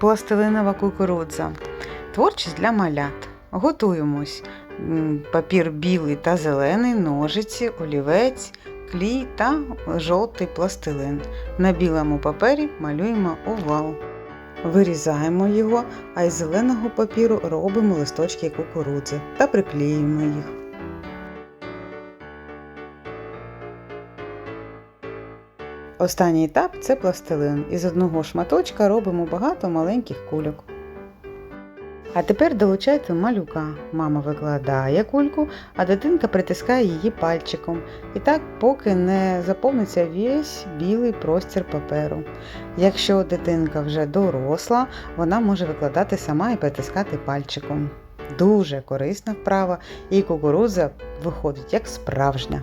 Пластилинова кукурудза. Творчість для малят. Готуємось. Папір білий та зелений, ножиці, олівець, клій та жовтий пластилин. На білому папері малюємо овал. Вирізаємо його, а із зеленого папіру робимо листочки кукурудзи та приклеюємо їх. Останній етап це пластилин. Із одного шматочка робимо багато маленьких кульок. А тепер долучайте малюка. Мама викладає кульку, а дитинка притискає її пальчиком. І так, поки не заповниться весь білий простір паперу. Якщо дитинка вже доросла, вона може викладати сама і притискати пальчиком. Дуже корисна вправа, і кукурудза виходить як справжня.